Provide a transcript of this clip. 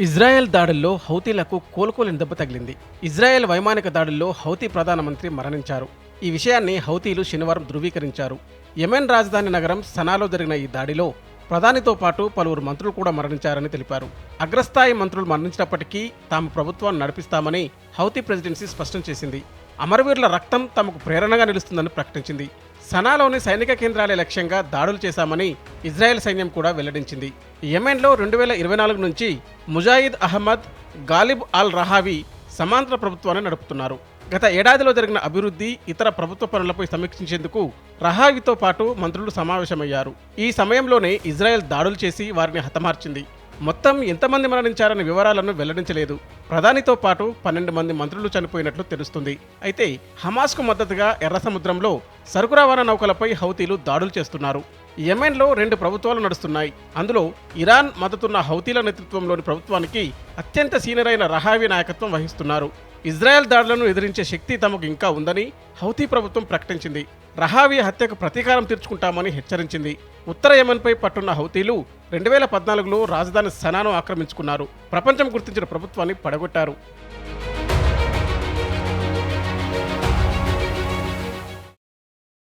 Israel దాడుల్లో హౌతీలకు కోలుకోలేని దెబ్బ తగిలింది. ఇజ్రాయెల్ వైమానిక దాడుల్లో హౌతీ ప్రధానమంత్రి మరణించారు. ఈ విషయాన్ని హౌతీలు శనివారం ధృవీకరించారు. యెమెన్ రాజధాని నగరం సనాలో జరిగిన ఈ దాడిలో ప్రధానితో పాటు పలువురు మంత్రులు కూడా మరణించారని తెలిపారు. అగ్రస్థాయి మంత్రులు మరణించినప్పటికీ తాము ప్రభుత్వాన్ని నడిపిస్తామని హౌతీ ప్రెసిడెన్సీ స్పష్టం చేసింది. అమరవీరుల రక్తం తమకు ప్రేరణగా నిలుస్తుందని ప్రకటించింది. సనాలోని సైనిక కేంద్రాలే లక్ష్యంగా దాడులు చేశామని ఇజ్రాయెల్ సైన్యం కూడా వెల్లడించింది. యెమెన్లో రెండు వేల ఇరవై నాలుగు నుంచి ముజాయిద్ అహ్మద్ గాలిబ్ అల్ రహావి సమాంతర ప్రభుత్వాన్ని నడుపుతున్నారు. గత ఏడాదిలో జరిగిన అభివృద్ధి ఇతర ప్రభుత్వ పనులపై సమీక్షించేందుకు రహావితో పాటు మంత్రులు సమావేశమయ్యారు. ఈ సమయంలోనే ఇజ్రాయెల్ దాడులు చేసి వారిని హతమార్చింది. మొత్తం ఎంతమంది మరణించారనే వివరాలను వెల్లడించలేదు. ప్రధానితో పాటు పన్నెండు మంది మంత్రులు చనిపోయినట్లు తెలుస్తుంది. అయితే హమాస్కు మద్దతుగా ఎర్ర సముద్రంలో సరుకు రవాణా నౌకలపై హౌతీలు దాడులు చేస్తున్నారు. యెమెన్లో రెండు ప్రభుత్వాలు నడుస్తున్నాయి. అందులో ఇరాన్ మద్దతున్న హౌతీల నేతృత్వంలోని ప్రభుత్వానికి అత్యంత సీనియర్ అయిన రహావి నాయకత్వం వహిస్తున్నారు. ఇజ్రాయెల్ దాడులను ఎదిరించే శక్తి తమకు ఇంకా ఉందని హౌతీ ప్రభుత్వం ప్రకటించింది. రహావి హత్యకు ప్రతీకారం తీర్చుకుంటామని హెచ్చరించింది. ఉత్తర యమన్పై పట్టున్న హౌతీలు రెండు వేల పద్నాలుగులో రాజధాని సనాను ఆక్రమించుకున్నారు. ప్రపంచం గుర్తించిన ప్రభుత్వాన్ని పడగొట్టారు.